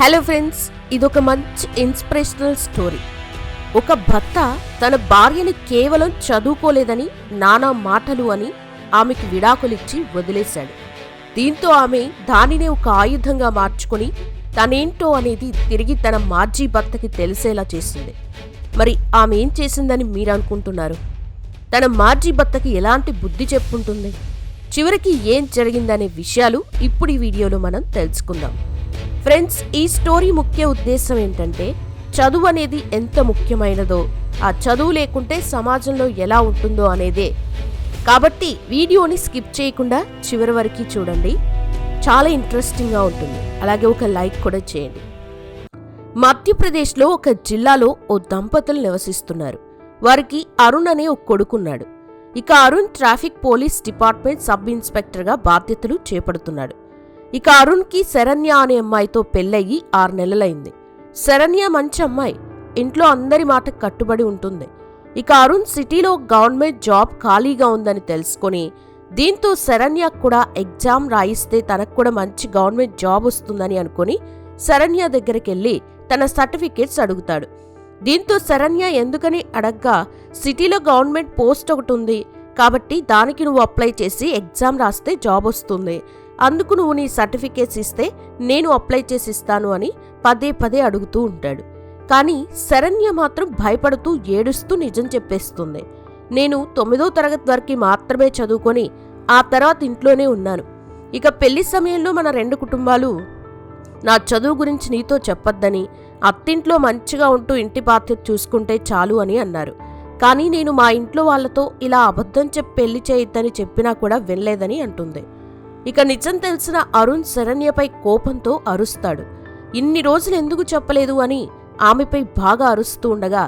Hello friends ఇదొక మంచి inspirational story ఒక భర్త తన భార్యని కేవలం చదువుకోలేదని నానా మాటలు అని ఆమెకి విడాకులిచ్చి వదిలేశాడు. దీంతో ఆమె దానినే ఒక ఆయుధంగా మార్చుకొని తనేంటో అనేది తిరిగి తన మాజీ భర్తకి తెలిసేలా చేసింది మరి ఆమె ఏం చేసిందని మీరు అనుకుంటున్నారు తన మాజీ భర్తకి ఎలాంటి బుద్ధి చెప్పుంటుంది? చివరికి ఏం జరిగిందనే విషయాలు ఇప్పుడు ఈ వీడియోలో మనం తెలుసుకుందాం. ఫ్రెండ్స్ ఈ స్టోరీ ముఖ్య ఉద్దేశం ఏంటంటే చదువు అనేది ఎంత ముఖ్యమైనదో ఆ చదువు లేకుంటే సమాజంలో ఎలా ఉంటుందో అనేదే. కాబట్టి వీడియోని స్కిప్ చేయకుండా చివరి వరకు చూడండి. చాలా ఇంట్రెస్టింగ్గా ఉంటుంది. అలాగే ఒక లైక్ కూడా చేయండి. మధ్యప్రదేశ్లో ఒక జిల్లాలో ఓ దంపతులు నివసిస్తున్నారు. వారికి అరుణ్ అనే ఒక కొడుకున్నాడు. ఇక Arun traffic police department sub ఇన్స్పెక్టర్గా బాధ్యతలు చేపడుతున్నాడు. ఇక అరుణ్కి శరణ్య అనే అమ్మాయితో పెళ్ళయి ఆరు నెలలైంది. శరణ్య మంచి అమ్మాయి. ఇంట్లో అందరి మాట కట్టుబడి ఉంటుంది. ఇక అరుణ్ సిటీలో గవర్నమెంట్ జాబ్ ఖాళీగా ఉందని తెలుసుకొని దీంతో శరణ్య కూడా ఎగ్జామ్ రాయిస్తే తనకు కూడా మంచి గవర్నమెంట్ జాబ్ వస్తుందని అనుకుని శరణ్య దగ్గరికి వెళ్ళి తన సర్టిఫికేట్స్ అడుగుతాడు. దీంతో శరణ్య ఎందుకని అడగ్గా సిటీలో గవర్నమెంట్ పోస్ట్ ఒకటి ఉంది కాబట్టి దానికి నువ్వు అప్లై చేసి ఎగ్జామ్ రాస్తే జాబ్ వస్తుంది. అందుకు నువ్వు నీ సర్టిఫికేట్స్ ఇస్తే నేను అప్లై చేసి ఇస్తాను అని పదే పదే అడుగుతూ ఉంటాడు. కానీ శరణ్య మాత్రం భయపడుతూ ఏడుస్తూ నిజం చెప్పేస్తుంది. నేను తొమ్మిదో తరగతి వరకు మాత్రమే చదువుకొని ఆ తర్వాత ఇంట్లోనే ఉన్నాను. ఇక పెళ్ళి సమయంలో మన రెండు కుటుంబాలు నా చదువు గురించి నీతో చెప్పొద్దని అత్తింట్లో మంచిగా ఉంటూ ఇంటి బాధ్యత చూసుకుంటే చాలు అని అన్నారు. కానీ నేను మా ఇంట్లో వాళ్ళతో ఇలా అబద్ధం చెప్పి పెళ్ళి చేయొద్దని చెప్పినా కూడా వినలేదని అంటుంది. ఇక నిజం తెలిసిన అరుణ్ శరణ్యపై కోపంతో అరుస్తాడు. ఇన్ని రోజులు ఎందుకు చెప్పలేదు అని ఆమెపై బాగా అరుస్తూ ఉండగా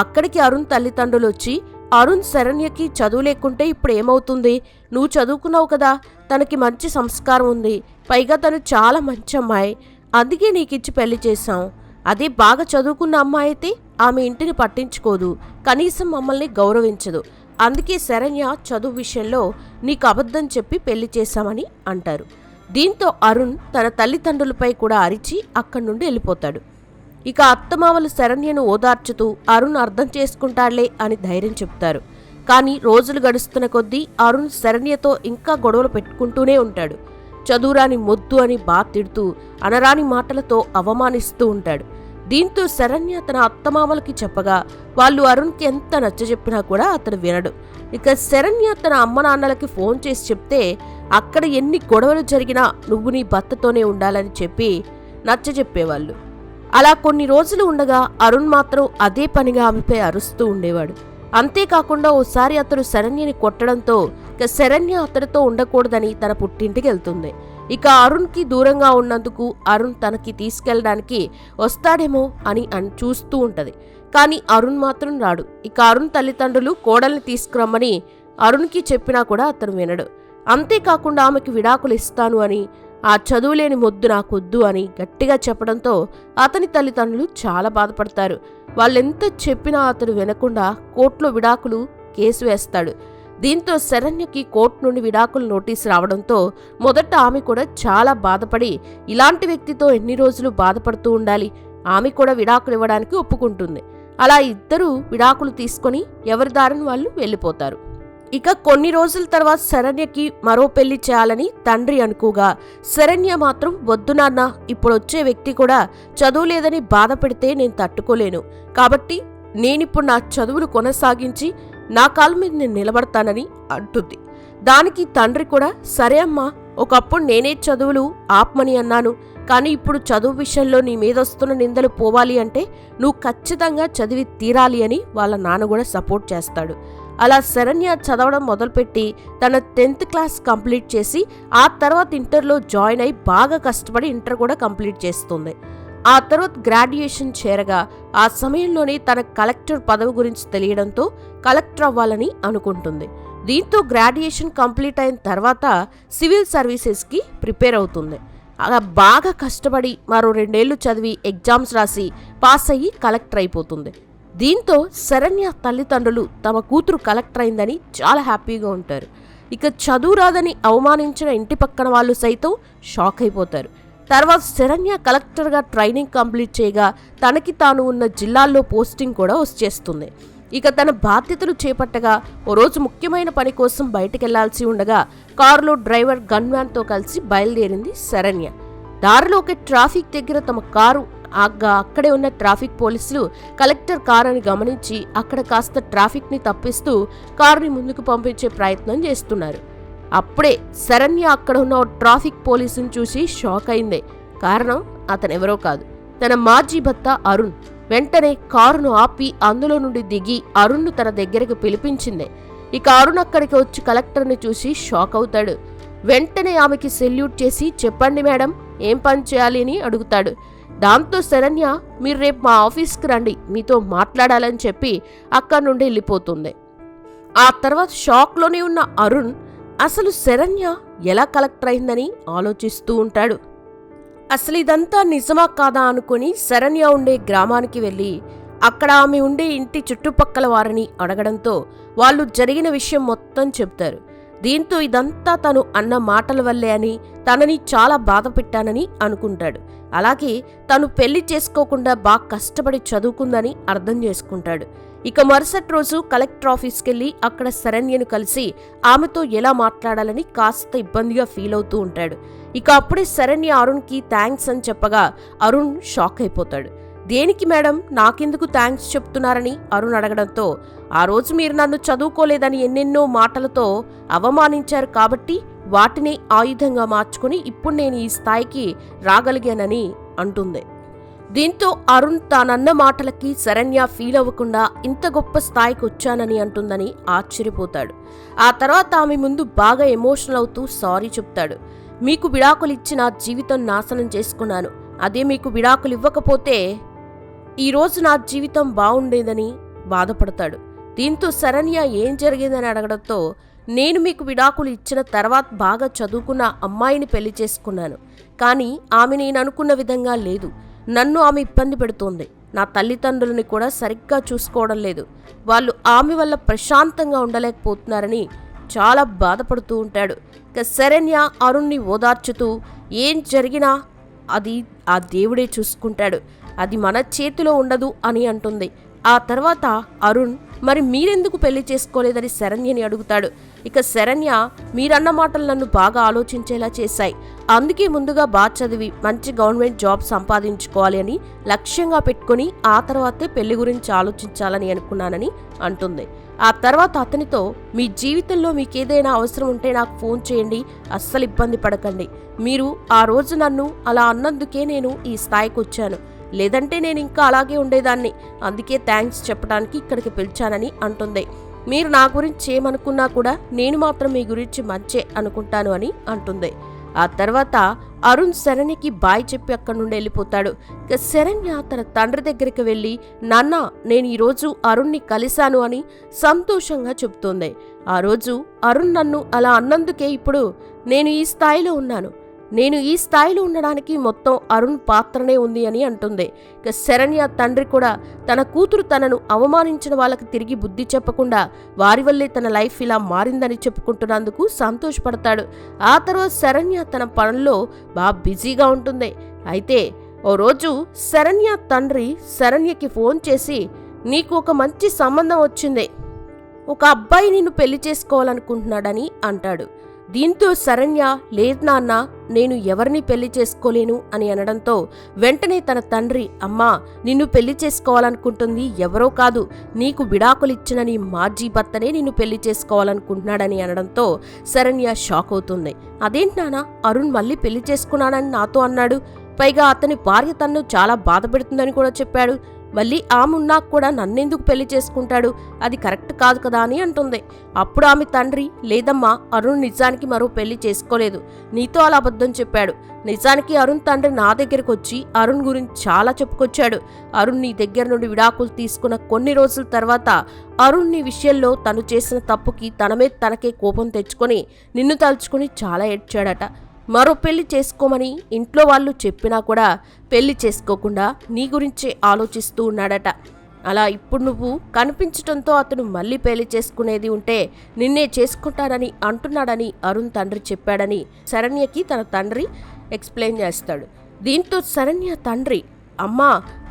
అక్కడికి అరుణ్ తల్లిదండ్రులు వచ్చి అరుణ్ శరణ్యకి చదువు లేకుంటే ఇప్పుడు ఏమవుతుంది? నువ్వు చదువుకున్నావు కదా తనకి మంచి సంస్కారం ఉంది పైగా తను చాలా మంచి అమ్మాయి అందుకే నీకిచ్చి పెళ్ళి చేశాం. అదే బాగా చదువుకున్న అమ్మాయి అయితే ఆమె ఇంటిని పట్టించుకోదు కనీసం మమ్మల్ని గౌరవించదు. అందుకే శరణ్య చదువు విషయంలో నీకు అబద్ధం చెప్పి పెళ్ళి చేశామని అంటారు. దీంతో అరుణ్ తన తల్లిదండ్రులపై కూడా అరిచి అక్కడి నుండి వెళ్ళిపోతాడు. ఇక అత్తమామలు శరణ్యను ఓదార్చుతూ అరుణ్ అర్థం చేసుకుంటాడులే అని ధైర్యం చెప్తారు. కానీ రోజులు గడుస్తున్న కొద్దీ అరుణ్ శరణ్యతో ఇంకా గొడవలు పెట్టుకుంటూనే ఉంటాడు. చదువురాని మొద్దు అని బా తిడుతూ అనరాని మాటలతో అవమానిస్తూ ఉంటాడు. దీంతో శరణ్య తన అత్తమామలకి చెప్పగా వాళ్ళు అరుణ్కి ఎంత నచ్చజెప్పినా కూడా అతను వినడు. ఇక శరణ్య తన అమ్మ నాన్నలకి ఫోన్ చేసి చెప్తే అక్కడ ఎన్ని గొడవలు జరిగినా నువ్వు నీ భర్తతోనే ఉండాలని చెప్పి నచ్చజెప్పేవాళ్ళు అలా కొన్ని రోజులు ఉండగా అరుణ్ మాత్రం అదే పనిగా ఆమెపై అరుస్తూ ఉండేవాడు. అంతేకాకుండా ఓసారి అతడు శరణ్యని కొట్టడంతో ఇక శరణ్య అతడితో ఉండకూడదని తన పుట్టింటికి వెళ్తుంది. ఇక అరుణ్కి దూరంగా ఉన్నందుకు అరుణ్ తనకి తీసుకెళ్ళడానికి వస్తాడేమో అని అని చూస్తూ ఉంటది. కానీ అరుణ్ మాత్రం రాడు. ఇక అరుణ్ తల్లిదండ్రులు కోడల్ని తీసుకురమ్మని అరుణ్కి చెప్పినా కూడా అతను వినడు. అంతేకాకుండా ఆమెకి విడాకులు ఇస్తాను అని ఆ చదువులేని మొద్దు నాకొద్దు అని గట్టిగా చెప్పడంతో అతని తల్లిదండ్రులు చాలా బాధపడతారు. వాళ్ళెంత చెప్పినా అతడు వినకుండా కోర్టులో విడాకులు కేసు వేస్తాడు. దీంతో శరణ్యకి కోర్టు నుండి విడాకుల నోటీస్ రావడంతో మొదట ఆమె కూడా చాలా బాధపడి ఇలాంటి వ్యక్తితో ఎన్ని రోజులు బాధపడుతూ ఉండాలి? ఆమె కూడా విడాకులు ఇవ్వడానికి ఒప్పుకుంటుంది. అలా ఇద్దరూ విడాకులు తీసుకొని ఎవరి దారిని వాళ్ళు వెళ్ళిపోతారు. ఇక కొన్ని రోజుల తర్వాత శరణ్యకి మరో పెళ్ళి చేయాలని తండ్రి అనుకోగా శరణ్య మాత్రం వద్దు నాన్న ఇప్పుడు వచ్చే వ్యక్తి కూడా చదువులేదని బాధ పెడితే నేను తట్టుకోలేను. కాబట్టి నేనిప్పుడు నా చదువులు కొనసాగించి నా కాలు మీద నేను నిలబడతానని అంటుంది. దానికి తండ్రి కూడా సరే అమ్మా ఒకప్పుడు నేనే చదువులు ఆపమని అన్నాను. కానీ ఇప్పుడు చదువు విషయంలో నీ మీద వస్తున్న నిందలు పోవాలి అంటే నువ్వు ఖచ్చితంగా చదివి తీరాలి అని వాళ్ళ నాన్న కూడా సపోర్ట్ చేస్తాడు. అలా శరణ్య చదవడం మొదలుపెట్టి తన టెన్త్ క్లాస్ కంప్లీట్ చేసి ఆ తర్వాత ఇంటర్లో జాయిన్ అయి బాగా కష్టపడి ఇంటర్ కూడా కంప్లీట్ చేస్తుంది. ఆ తర్వాత గ్రాడ్యుయేషన్ చేరగా ఆ సమయంలోనే తన కలెక్టర్ పదవి గురించి తెలియడంతో కలెక్టర్ అవ్వాలని అనుకుంటుంది. దీంతో గ్రాడ్యుయేషన్ కంప్లీట్ అయిన తర్వాత సివిల్ సర్వీసెస్కి ప్రిపేర్ అవుతుంది. అలా బాగా కష్టపడి మరో రెండేళ్ళు చదివి ఎగ్జామ్స్ రాసి పాస్ అయ్యి కలెక్టర్ అయిపోతుంది. దీంతో శరణ్య తల్లిదండ్రులు తమ కూతురు కలెక్టర్ అయిందని చాలా హ్యాపీగా ఉంటారు. ఇక చదువు రాదని అవమానించిన ఇంటి పక్కన వాళ్ళు సైతం షాక్ అయిపోతారు. తర్వాత శరణ్య కలెక్టర్గా ట్రైనింగ్ కంప్లీట్ చేయగా తనకి తాను ఉన్న జిల్లాల్లో పోస్టింగ్ కూడా వచ్చేస్తుంది. ఇక తన బాధ్యతలు చేపట్టగా ఓ రోజు ముఖ్యమైన పని కోసం బయటకెళ్ళాల్సి ఉండగా కారులో డ్రైవర్ గన్మ్యాన్తో కలిసి బయలుదేరింది శరణ్య. దారిలో ఒక ట్రాఫిక్ దగ్గర తమ కారు ఆగ్గా అక్కడే ఉన్న ట్రాఫిక్ పోలీసులు కలెక్టర్ కారుని గమనించి అక్కడ కాస్త ట్రాఫిక్ని తప్పిస్తూ కారుని ముందుకు పంపించే ప్రయత్నం చేస్తున్నారు. అప్పుడే శరణ్య అక్కడ ఉన్న ఓ ట్రాఫిక్ పోలీసుని చూసి షాక్ అయింది. కారణం అతనెవరో కాదు. తన మాజీ భర్త అరుణ్. వెంటనే కారును ఆపి అందులో నుండి దిగి అరుణ్ను తన దగ్గరకు పిలిపించింది. ఇక అరుణ్ అక్కడికి వచ్చి కలెక్టర్ని చూసి షాక్ అవుతాడు. వెంటనే ఆమెకి సెల్యూట్ చేసి చెప్పండి మేడం ఏం పని చేయాలి? అని అడుగుతాడు. దాంతో శరణ్య మీరు రేపు మా ఆఫీస్కి రండి మీతో మాట్లాడాలని చెప్పి అక్కడి నుండి వెళ్ళిపోతుంది. ఆ తర్వాత షాక్లోనే ఉన్న అరుణ్ అసలు శరణ్య ఎలా కలెక్టర్ అయిందని ఆలోచిస్తూ ఉంటాడు. అసలు ఇదంతా నిజమా కాదా అనుకుని శరణ్య ఉండే గ్రామానికి వెళ్ళి అక్కడ ఆమె ఉండే ఇంటి చుట్టుపక్కల వారిని అడగడంతో వాళ్ళు జరిగిన విషయం మొత్తం చెప్తారు దీంతో ఇదంతా తను అన్న మాటల వల్లే అని తనని చాలా బాధ పెట్టానని అనుకుంటాడు. అలాగే తను పెళ్ళి చేసుకోకుండా బాగా కష్టపడి చదువుకుందని అర్థం చేసుకుంటాడు. ఇక మరుసటి రోజు కలెక్టర్ ఆఫీస్కి వెళ్ళి అక్కడ శరణ్యను కలిసి ఆమెతో ఎలా మాట్లాడాలని కాస్త ఇబ్బందిగా ఫీల్ అవుతూ ఉంటాడు. ఇక అప్పుడే శరణ్య అరుణ్కి థ్యాంక్స్ అని చెప్పగా అరుణ్ షాక్ అయిపోతాడు. దేనికి మేడం? నాకెందుకు థ్యాంక్స్ చెప్తున్నారని? అరుణ్ అడగడంతో ఆ రోజు మీరు నన్ను చదువుకోలేదని ఎన్నెన్నో మాటలతో అవమానించారు కాబట్టి వాటిని ఆయుధంగా మార్చుకుని ఇప్పుడు నేను ఈ స్థాయికి రాగలిగానని అంటుంది. దీంతో అరుణ్ తానన్న మాటలకి శరణ్య ఫీల్ అవ్వకుండా ఇంత గొప్ప స్థాయికి వచ్చానని అంటుందని ఆశ్చర్యపోతాడు. ఆ తర్వాత ఆమె ముందు బాగా ఎమోషనల్ అవుతూ సారీ చెప్తాడు. మీకు విడాకులు ఇచ్చిన జీవితం నాశనం చేసుకున్నాను. అదే మీకు విడాకులు ఇవ్వకపోతే ఈరోజు నా జీవితం బాగుండేదని బాధపడతాడు. దీంతో శరణ్య ఏం జరిగిందని అడగడంతో నేను మీకు విడాకులు ఇచ్చిన తర్వాత బాగా చదువుకున్న అమ్మాయిని పెళ్ళి చేసుకున్నాను. కానీ ఆమె నేను అనుకున్న విధంగా లేదు. నన్ను ఆమె ఇబ్బంది పెడుతోంది. నా తల్లిదండ్రులని కూడా సరిగ్గా చూసుకోవడం లేదు. వాళ్ళు ఆమె వల్ల ప్రశాంతంగా ఉండలేకపోతున్నారని చాలా బాధపడుతూ ఉంటాడు. ఇక శరణ్య అరుణ్ణి ఓదార్చుతూ ఏం జరిగినా అది ఆ దేవుడే చూసుకుంటాడు. అది మన చేతిలో ఉండదు అని అంటుంది. ఆ తర్వాత అరుణ్ మరి మీరెందుకు పెళ్ళి చేసుకోలేదని శరణ్యని అడుగుతాడు. ఇక శరణ్య మీరన్న మాటలు నన్ను బాగా ఆలోచించేలా చేశాయి. అందుకే ముందుగా బాగా చదివి మంచి గవర్నమెంట్ జాబ్ సంపాదించుకోవాలి అని లక్ష్యంగా పెట్టుకొని ఆ తర్వాతే పెళ్ళి గురించి ఆలోచించాలని అనుకున్నానని అంటుంది. ఆ తర్వాత అతనితో మీ జీవితంలో మీకు ఏదైనా అవసరం ఉంటే నాకు ఫోన్ చేయండి అస్సలు ఇబ్బంది పడకండి. మీరు ఆ రోజు నన్ను అలా అన్నందుకే నేను ఈ స్థాయికి వచ్చాను. లేదంటే నేను ఇంకా అలాగే ఉండేదాన్ని. అందుకే థ్యాంక్స్ చెప్పడానికి ఇక్కడికి పిలిచానని అంటుంది. మీరు నా గురించి ఏమనుకున్నా కూడా నేను మాత్రం మీ గురించి మంచే అనుకుంటాను అని అంటుంది. ఆ తర్వాత అరుణ్ శరణ్కి బాయ్ చెప్పి అక్కడి నుండి వెళ్ళిపోతాడు. ఇక శరణ్య తన తండ్రి దగ్గరికి వెళ్ళి నాన్న నేను ఈరోజు అరుణ్ని కలిశాను అని సంతోషంగా చెబుతోంది. ఆ రోజు అరుణ్ నన్ను అలా అన్నందుకే ఇప్పుడు నేను ఈ స్థాయిలో ఉన్నాను. నేను ఈ స్థాయిలో ఉండడానికి మొత్తం అరుణ్ పాత్రనే ఉంది అని అంటుంది. ఇక శరణ్య తండ్రి కూడా తన కూతురు తనను అవమానించిన వాళ్ళకి తిరిగి బుద్ధి చెప్పకుండా వారి వల్లే తన లైఫ్ ఇలా మారిందని చెప్పుకుంటున్నందుకు సంతోషపడతాడు. ఆ తర్వాత శరణ్య తన పనుల్లో బాగా బిజీగా ఉంటుంది. అయితే ఓ రోజు శరణ్య తండ్రి శరణ్యకి ఫోన్ చేసి నీకు ఒక మంచి సంబంధం వచ్చింది. ఒక అబ్బాయి నిన్ను పెళ్ళి చేసుకోవాలనుకుంటున్నాడని అంటాడు. దీంతో శరణ్య లేదు నాన్న నేను ఎవరిని పెళ్ళి చేసుకోలేను అని అనడంతో వెంటనే తన తండ్రి అమ్మా నిన్ను పెళ్ళి చేసుకోవాలనుకుంటుంది ఎవరో కాదు నీకు విడాకులిచ్చిన నీ మాజీ భర్తనే నిన్ను పెళ్ళి చేసుకోవాలనుకుంటున్నాడని అనడంతో శరణ్య షాక్ అవుతుంది అదేంటి నాన్న అరుణ్ మళ్ళీ పెళ్ళి చేసుకున్నాడని నాతో అన్నాడు. పైగా అతని భార్య తన్ను చాలా బాధ పెడుతుందని కూడా చెప్పాడు. మళ్ళీ ఆమె కూడా నన్నెందుకు పెళ్ళి చేసుకుంటాడు? అది కరెక్ట్ కాదు కదా అని అంటుంది. అప్పుడు ఆమె తండ్రి లేదమ్మా అరుణ్ నిజానికి మరో పెళ్ళి చేసుకోలేదు. నీతో అలా అబద్ధం చెప్పాడు. నిజానికి అరుణ్ తండ్రి నా దగ్గరకు వచ్చి అరుణ్ గురించి చాలా చెప్పుకొచ్చాడు. అరుణ్ నీ దగ్గర నుండి విడాకులు తీసుకున్న కొన్ని రోజుల తర్వాత అరుణ్ నీ విషయంలో తను చేసిన తప్పుకి తన మీద తనకే కోపం తెచ్చుకొని నిన్ను తలుచుకుని చాలా ఏడ్చాడట. మరో పెళ్ళి చేసుకోమని ఇంట్లో వాళ్ళు చెప్పినా కూడా పెళ్ళి చేసుకోకుండా నీ గురించే ఆలోచిస్తూ ఉన్నాడట. అలా ఇప్పుడు నువ్వు కనిపించటంతో అతను మళ్ళీ పెళ్ళి చేసుకునేది ఉంటే నిన్నే చేసుకుంటానని అంటున్నాడని అరుణ్ తండ్రి చెప్పాడని శరణ్యకి తన తండ్రి ఎక్స్ప్లెయిన్ చేస్తాడు. దీంతో శరణ్య తండ్రి అమ్మా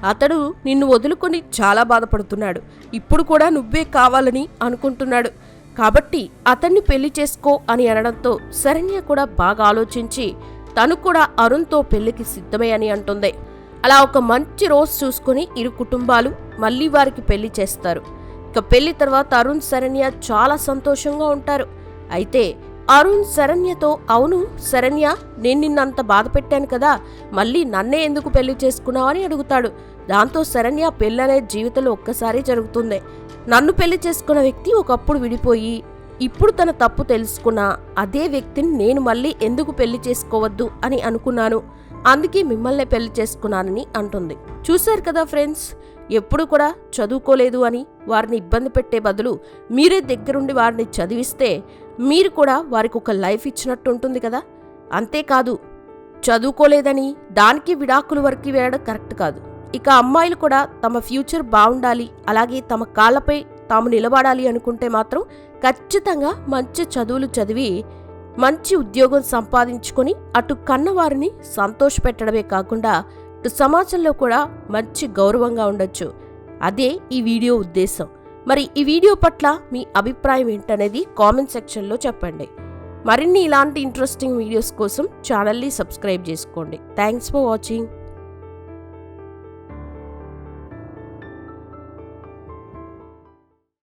అతడు నిన్ను వదులుకొని చాలా బాధపడుతున్నాడు. ఇప్పుడు కూడా నువ్వే కావాలని అనుకుంటున్నాడు. కాబట్టి అతన్ని పెళ్ళి చేసుకో అని అనడంతో శరణ్య కూడా బాగా ఆలోచించి తను కూడా అరుణ్తో పెళ్ళికి సిద్ధమే అని అంటుంది. అలా ఒక మంచి రోజు చూసుకుని ఇరు కుటుంబాలు మళ్ళీ వారికి పెళ్ళి చేస్తారు. ఇక పెళ్ళి తర్వాత అరుణ్ శరణ్య చాలా సంతోషంగా ఉంటారు. అయితే అరుణ్ శరణ్యతో అవును శరణ్య నేను నిన్నంత బాధ పెట్టాను కదా మళ్ళీ నన్నే ఎందుకు పెళ్ళి చేసుకున్నావు అని అడుగుతాడు. దాంతో శరణ్య పెళ్ళనే జీవితంలో ఒక్కసారి జరుగుతుంది. నన్ను పెళ్ళి చేసుకున్న వ్యక్తి ఒకప్పుడు విడిపోయి ఇప్పుడు తన తప్పు తెలుసుకున్న అదే వ్యక్తిని నేను మళ్ళీ ఎందుకు పెళ్ళి చేసుకోవద్దు అని అనుకున్నాను. అందుకే మిమ్మల్నే పెళ్ళి చేసుకున్నానని అంటుంది. చూశారు కదా ఫ్రెండ్స్ ఎప్పుడు కూడా చదువుకోలేదు అని వారిని ఇబ్బంది పెట్టే బదులు మీరే దగ్గరుండి వారిని చదివిస్తే మీరు కూడా వారికి ఒక లైఫ్ ఇచ్చినట్టు ఉంటుంది కదా? అంతేకాదు చదువుకోలేదని దానికి విడాకుల వరకు వేయడం కరెక్ట్ కాదు. ఇక అమ్మాయిలు కూడా తమ ఫ్యూచర్ బాగుండాలి అలాగే తమ కాళ్ళపై తాము నిలబడాలి అనుకుంటే మాత్రం ఖచ్చితంగా మంచి చదువులు చదివి మంచి ఉద్యోగం సంపాదించుకొని అటు కన్నవారిని సంతోషపెట్టడమే కాకుండా ఇటు సమాజంలో కూడా మంచి గౌరవంగా ఉండొచ్చు. అదే ఈ వీడియో ఉద్దేశం. మరి ఈ వీడియో పట్ల మీ అభిప్రాయం ఏంటనేది కామెంట్ సెక్షన్లో చెప్పండి. మరిన్ని ఇలాంటి ఇంట్రెస్టింగ్ వీడియోస్ కోసం ఛానల్ని సబ్స్క్రైబ్ చేసుకోండి. Thanks for watching